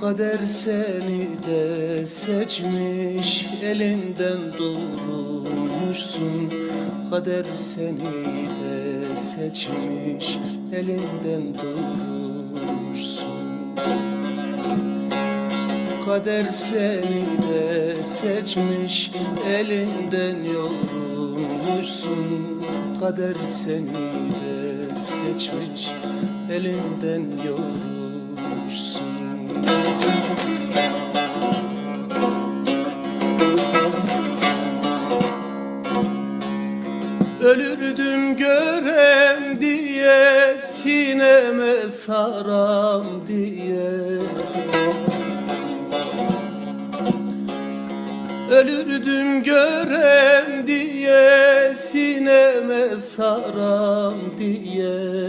Kader seni de seçmiş Elinden doğrulmuşsun Kader seni de seçmiş Elinden doğrulmuşsun Kader seni de seçmiş Elinden yorulmuşsun. Kader seni de seçmiş Elinden yorulmuşsun Ölürdüm görem diye Sineme saram diye. Ölürdüm görem diye Sineme saram diye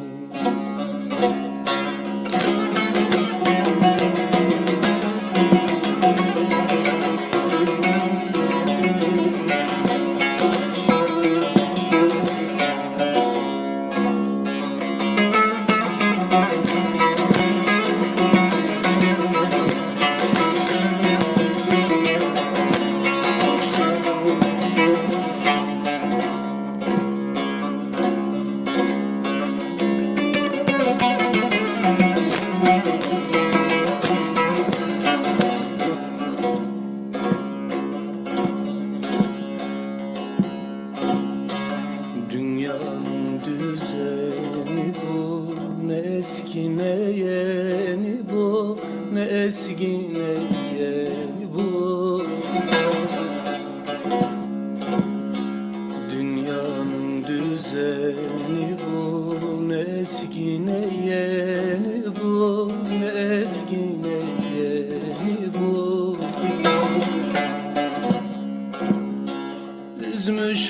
Ne eski ne yeni bu Dünyanın düzeni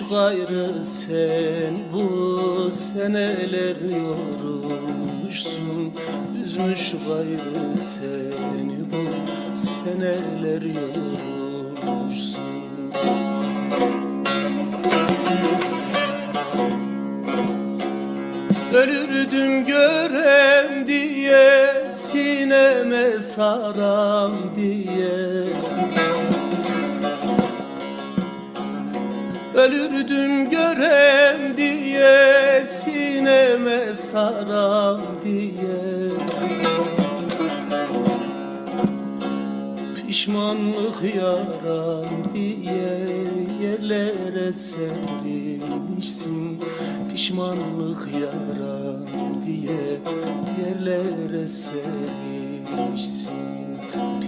Üzmüş gayrı sen bu seneler yorulmuşsun. Üzmüş gayrı seni bu seneler yorulmuşsun. Ölürdüm görem diye sineme saram diye Ölürdüm görem diye sineme saram diye. Pişmanlık yaram diye yerlere serilmişsin Pişmanlık yaram diye yerlere serilmişsin